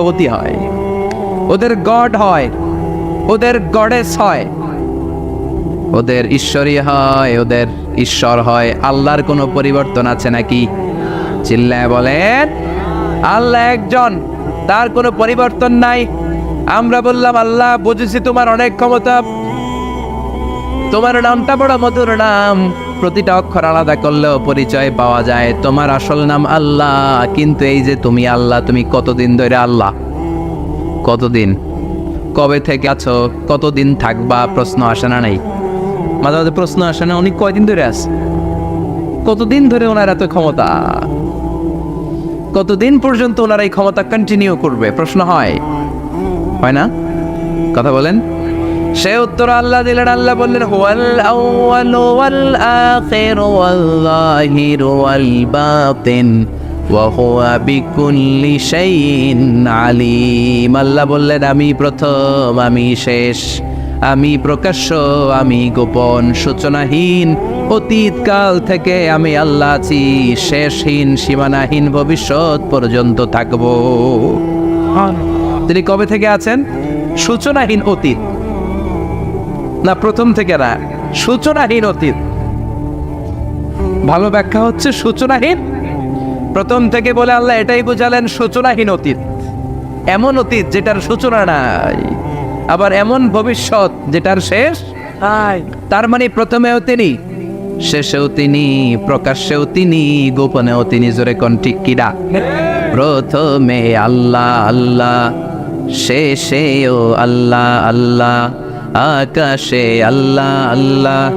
দেবতী হয়। ওদের গড হয়। ওদের গডেস হয়। ওদের ঈশ্বরী হয়, ওদের ঈশ্বর হয়। আল্লাহর কোনো পরিবর্তন আছে নাকি? চিল্লায় বলেন, আল্লাহ একজন, তার কোনো পরিবর্তন নাই। আমরা বললাম, আল্লাহ, বুঝেছি তোমার অনেক ক্ষমতা। তোমার নামটা বড় মধুর নাম। প্রতিটা অক্ষর আলাদা করলেও পরিচয় পাওয়া যায়। তোমার আসল নাম আল্লাহ, কিন্তু এই যে তুমি আল্লাহ, তুমি কতদিন ধরে আল্লাহ? কতদিন? কবে থেকে আছো? কতদিন থাকবা? প্রশ্ন আসে না নাই? মাঝে মাঝে প্রশ্ন আসে না, উনি কয়দিন ধরে আছে? কতদিন ধরে ওনার এত ক্ষমতা? কতদিন পর্যন্ত ওনার এই ক্ষমতা কন্টিনিউ করবে? প্রশ্ন হয়। হয় না? কথা বলেন। সে উত্তর আল্লাহ দিলেন, আল্লাহ বললেন বিকুল্লি বললেন, আমি প্রথম, আমি শেষ, আমি প্রকাশ্য, আমি গোপন, সূচনাহীন অতীতকাল থেকে আমি আল্লাহ আছি, শেষহীন, সীমানাহীন ভবিষ্যৎ পর্যন্ত থাকব। তিনি কবে থেকে আছেন? সূচনাহীন অতীত। না প্রথম থেকে না, সূচনাহীন অতীত। ভালো ব্যাখ্যা হচ্ছে সূচনাহীন। প্রথম থেকে বলে আল্লাহ এটাই বোঝালেন সূচনাহীন অতীত। এমন অতীত যেটার সূচনা নাই, আবার এমন ভবিষ্যৎ যেটার শেষ তার মানে প্রথমেও তিনি, শেষেও তিনি, প্রকাশ্যেও তিনি, গোপনেও তিনি, জোরে কোন ঠিক কিরা প্রথমে আল্লাহ আল্লাহ, শেষেও আল্লাহ আল্লাহ আকাশে আল্লাহ আল্লাহ,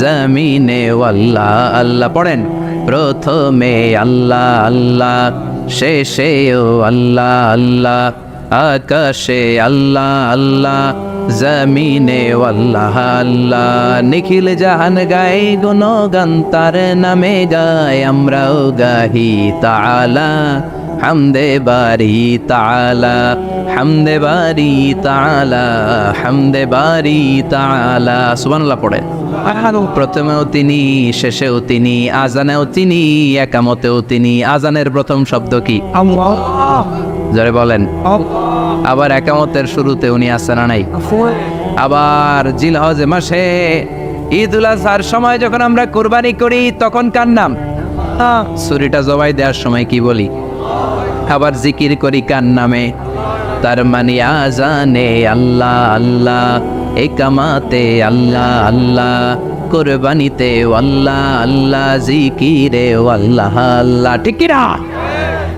জমিনে আল্লাহ আল্লাহ। পড়েন, প্রথমে আল্লাহ আল্লাহ, শেষেও আল্লাহ আল্লাহ। আকাশে আল্লাহ আল্লাহ, জমিনে আল্লাহ আল্লাহ। নিখিল জাহান গাই গুণগান, তার নামে গায় আমরাও গাহি তালা হামদে বারি তালা হামদে বারি তালা হামদে বারি তালা সুবহানাল্লাহ পড়ে। প্রথমেও তিনি শেষেও তিনি আজানেও তিনি একামতেও তিনি। আজানের প্রথম শব্দ কি? জরে বলেন। আবার একামতের শুরুতে উনি আসেন নাই? আবার জিলহজ মাসে ঈদ উল আজহার সময় যখন আমরা কোরবানি করি তখন কার নাম? ছুরিটা জবাই দেওয়ার সময় কি বলি? আবার জিকির করি কার নামে? তার মানে আজানে আল্লাহ আল্লাহ। একামাতে আল্লাহ আল্লাহ। কোরবানিতে আল্লাহ আল্লাহ। জিকিরে আল্লাহ আল্লাহ। ঠিক না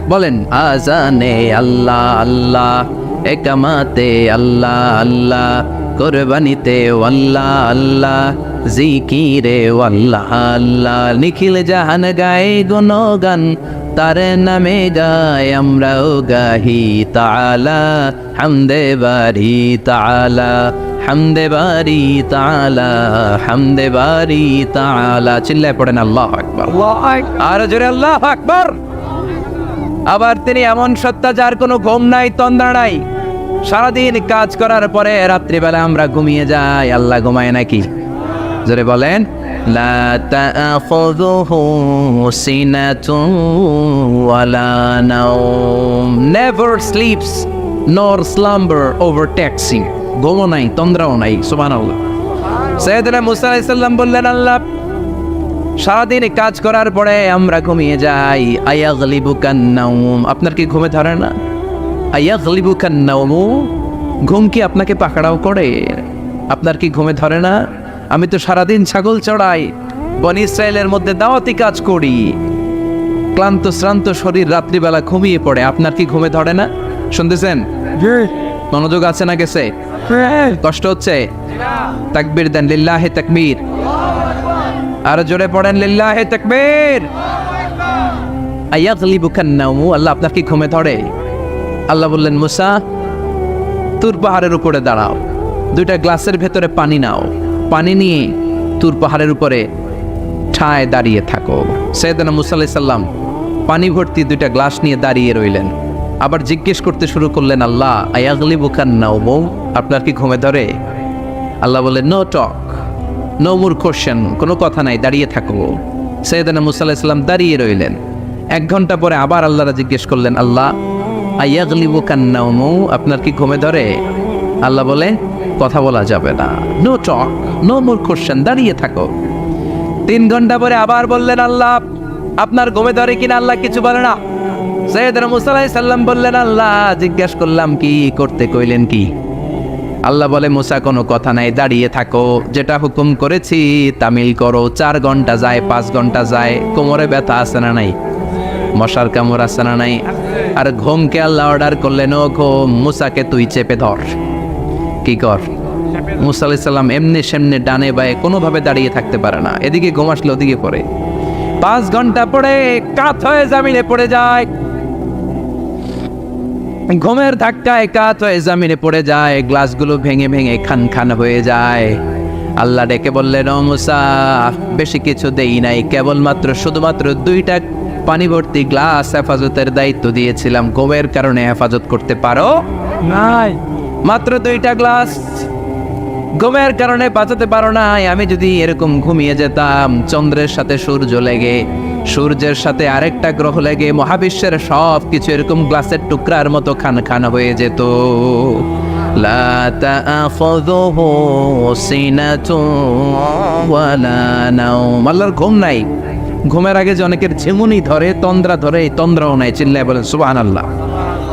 বলেন, আজানে আল্লাহ আল্লাহ। একামাতে আল্লাহ আল্লাহ। কোরবানিতে আল্লাহ আল্লাহ। জিকিরে আল্লাহ আল্লাহ। নিখিল জাহান গায়ে গুণগান তার নামে গায় আমরাও গাহি তালা হামদে বারি তালা হামদে বারি তালা হামদে বারি তালা চিল্লায় পড়েন আল্লাহ আকবার। আর জোরে আল্লাহ আকবার। আবার তিনি এমন সত্তা যার কোনো ঘুম নাই তন্দ্রা নাই। সারাদিন কাজ করার পরে রাত্রিবেলা আমরা ঘুমিয়ে যাই আল্লাহ ঘুমায় নাকি? জোরে বলেন। লা তাআখুযুহু সিনাতুন ওয়ালা নাওম never sleeps nor slumber overtakes him ঘুমও নাই, তন্দ্রাও নাই, সুবহানাল্লাহ। সৈয়দনা মুসা আলাইহিস সালাম বললেন, আল্লাহ, সারাদিন কাজ করার পরে আমরা ঘুমিয়ে যাই। আয়া গলিবু কান্নাউম আপনার কি ঘুমে ধরে না? আয়া গলিবু কান্নাউম ঘুম কি আপনাকে পাকড়াও করে? আপনার কি ঘুমে ধরে না? আমি তো সারাদিন ছাগল চড়াই বন ইসরায়েলের মধ্যে দাওয়াতি কাজ করি। ক্লান্ত শ্রান্ত শরীর রাত্রিবেলা ঘুমিয়ে পড়ে। আপনার কি ঘুমে ধরে না? শুনতেছেন? মনোযোগ আছে না গেছে? কষ্ট হচ্ছে? তাকবীর দেন লিল্লাহে তাকবীর। আর জোরে পড়েন লিল্লাহে তাকবীর। আয়াগলিবু কান্নাউমু আল্লাহ আপনার কি ঘুমে ধরে? আল্লাহ বললেন মুসা তুর পাহাড়ের উপরে দাঁড়াও। দুইটা গ্লাসের ভেতরে পানি নাও। পানি নিয়ে তুর পাহাড়ের উপরে ঠায় দাঁড়িয়ে থাকো। সৈয়দনা মুসা আলাইহিস সাল্লাম পানি ভর্তি দুইটা গ্লাস নিয়ে দাঁড়িয়ে রইলেন। আবার জিজ্ঞেস করতে শুরু করলেন, আল্লাহ আয়াগলি আয়াগলিবু কান্নাউমু আপনার কি ঘুমে ধরে? আল্লাহ বললেন, no talk, no more question কোনো কথা নাই, দাঁড়িয়ে থাকো। সৈয়দানা মুসা আলাইহিস সাল্লাম দাঁড়িয়ে রইলেন। এক ঘণ্টা পরে আবার আল্লাহরা জিজ্ঞেস করলেন, আল্লাহ আইয়াগলিবু কান্নাউমু আপনার কি ঘুমে ধরে? আল্লাহ বলে, কথা বলা যাবে না। No talk no more question দাঁড়িয়ে থাকো। তিন ঘণ্টা পরে আবার বললেন আল্লাহ, আপনার ঘুমে ধরে কিনা আল্লাহ কিছু বলে না? সৈয়দনা মুসা আলাইহিস সাল্লাম বললেন, আল্লাহ, জিজ্ঞেস করলাম, কি করতে কইলেন কি? আল্লাহ বলে, মুসা, কোনো কথা নাই, দাঁড়িয়ে থাকো। যেটা হুকুম করেছি, তামিল করো। চার ঘণ্টা যায়, পাঁচ ঘণ্টা যায়, কোমরে ব্যথা আছে না নাই? মশার কামড় আছে না নাই? আর ঘুমকে আল্লাহ অর্ডার করলেন, ও ঘুম, মুসাকে তুই চেপে ধর। কর? মুসা আলাইহিস সাল্লাম এমনি সেমনে ডানে বায়ে কোনোভাবে দাঁড়িয়ে থাকতে পারে না। এদিকে ঘুম ওদিকে পড়ে। পাঁচ ঘণ্টা পরে কাত হয়ে জামিনে পড়ে যায়। ঘুমের ধাক্কায় কাত হয়ে জামিনে পড়ে যায়। গ্লাসগুলো ভেঙে ভেঙে খান খান হয়ে যায়। আল্লাহ ডেকে বললেন মুসা, বেশি কিছু দেই নাই। কেবলমাত্র শুধুমাত্র দুইটা পানি ভর্তি গ্লাস হেফাজতের দায়িত্ব দিয়েছিলাম। ঘুমের কারণে হেফাজত করতে পারো? নাই। মাত্র দুইটা গ্লাস। ঘুমের কারণে বাঁচাতে পারো নাই, আমি যদি এরকম ঘুমিয়ে যেতাম, চন্দ্রের সাথে সূর্য লেগে, সূর্যের সাথে আরেকটা গ্রহ লেগে, মহাবিশ্বের সব কিছু এরকম গ্লাসের টুকরার মতো খান খান হয়ে যেত। আল্লাহর ঘুম নাই। ঘুমের আগে যে অনেকের ঝিমুনি ধরে, তন্দ্রা ধরে তন্দ্রাও নাই, চিল্লায় বলেন, সুবহানাল্লাহ।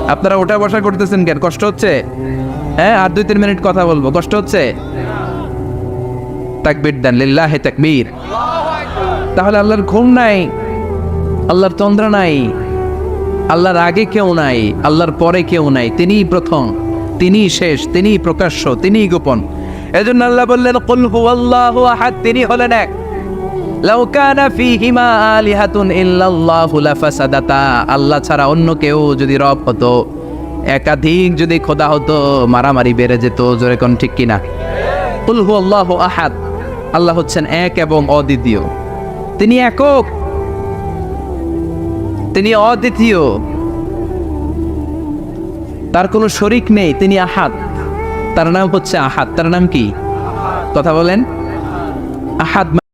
আপনারা ওটা বসা করতেছেন কেন? কষ্ট হচ্ছে? হ্যাঁ আর দুই তিন মিনিট কথা বলব। কষ্ট হচ্ছে? তাকবীর দেন, লিল্লাহে তাকবীর। তাহলে আল্লাহর ঘুম নাই, আল্লাহর তন্দ্রা নাই, আল্লাহর আগে কেউ নাই, আল্লাহর পরে কেউ নাই, তিনিই প্রথম, তিনিই শেষ, তিনিই প্রকাশ্য, তিনিই গোপন। এজন্য আল্লাহ বললেন, কুল হুয়াল্লাহু আহাদ তিনি হলেন এক। লাউ কানা ফীহিমা আলিহাতুন ইল্লাল্লাহু লাফাসাদাতা। আল্লাহ ছাড়া অন্য কেউ যদি রব হতো একাধিক যদি খোদা হতো, মারামারি বেড়ে যেত, জোরে কোন ঠিক কিনা? হুয়াল্লাহু আহাদ, আল্লাহ হচ্ছেন এক এবং অদ্বিতীয়। তিনি একক, তিনি অদ্বিতীয়। তার কোনো শরিক নেই, তিনি আহাত তার নাম হচ্ছে আহাত তার নাম কি? কথা বলেন। আহাদ